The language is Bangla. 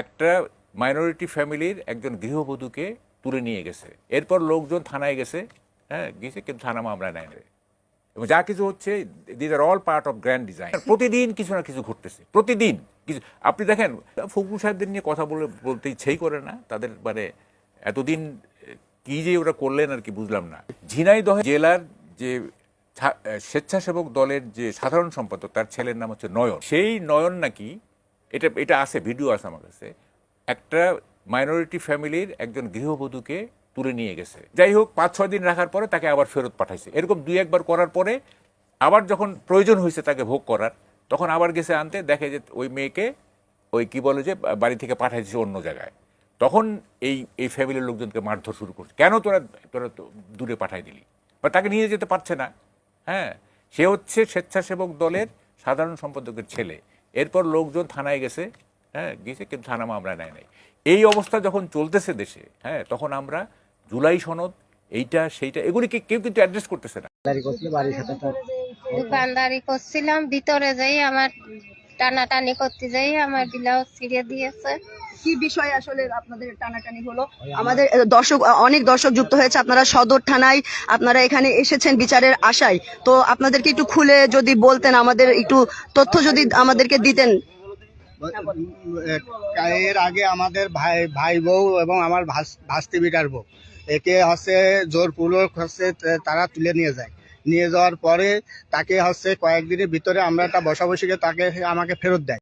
একটা মাইনরিটি ফ্যামিলির একজন গৃহবধূকে তুলে নিয়ে গেছে। এরপর লোকজন থানায় গেছে হ্যাঁ গেছে, কিন্তু থানা মামলা নেয় এবং যা কিছু হচ্ছে this are all part of grand design প্রতিদিন কিছু না কিছু ঘটতেছে, প্রতিদিন কিছু আপনি দেখেন, ফখরুল সাহেবদের নিয়ে কথা বলে বলতে ইচ্ছেই করে না। তাদের মানে এতদিন, কি যে ওরা করলেন আর কি বুঝলাম না। ঝিনাইদহ জেলার যে স্বেচ্ছাসেবক দলের যে সাধারণ সম্পাদক, তার ছেলের নাম হচ্ছে নয়ন। সেই নয়ন নাকি এটা এটা আছে, ভিডিও আছে আমার কাছে। একটা মাইনরিটি ফ্যামিলির একজন গৃহবধূকে তুলে নিয়ে গেছে। যাই হোক, পাঁচ, ছয় দিন রাখার পরে তাকে আবার ফেরত পাঠাইছে। এরকম দুই, একবার করার পরে আবার যখন প্রয়োজন হয়েছে তাকে ভোগ করার, তখন আবার গেছে আনতে, দেখে যে ওই মেয়েকে ওই কি বলে যে, বাড়ি থেকে পাঠাইছে অন্য জায়গায়। তখন এই এই ফ্যামিলির লোকজনকে মারধর শুরু করছে। কেন তোরা তোরা দূরে পাঠাই দিলি? বা তাকে নিয়ে যেতে পারছে না। হ্যাঁ সে হচ্ছে স্বেচ্ছাসেবক দলের সাধারণ সম্পাদকের ছেলে। এরপর লোকজন থানায় গেছে হ্যাঁ গিয়েছে কিন্তু থানা মামলা নেয় নাই। এই অবস্থা যখন চলতেছে দেশে হ্যাঁ তখন আমরা জুলাই সনদ এইটা সেইটা এগুলিকে কেউ কিন্তু অ্যাড্রেস করতেছে না। বাড়ির সাথে দোকানদারি করছিলাম ভিতরে যাই আমার টানাটানি করতে যাই আমার ব্লাউজ ছিঁড়ে দিয়েছে। কি বিষয় আসলে আপনাদের টানাটানি হলো? আমাদের দর্শক অনেক দর্শক যুক্ত হয়েছে। আপনারা সদর থানায় আপনারা এখানে এসেছেন বিচারের আশায়। তো আপনাদেরকে একটু খুলে যদি বলতেন আমাদের একটু তথ্য যদি আমাদেরকে দিতেন। এর আগে আমাদের ভাই ভাই বউ এবং আমার ভাস- ভাস্তি বিটার বউ। একে হচ্ছে জোরপূর্বক হচ্ছে তারা তুলে নিয়ে যায়। নিয়ে যাওয়ার পরে তাকে হচ্ছে কয়েকদিনের ভিতরে আমরা একটা বসাবসিকে তাকে আমাকে ফেরত দেয়।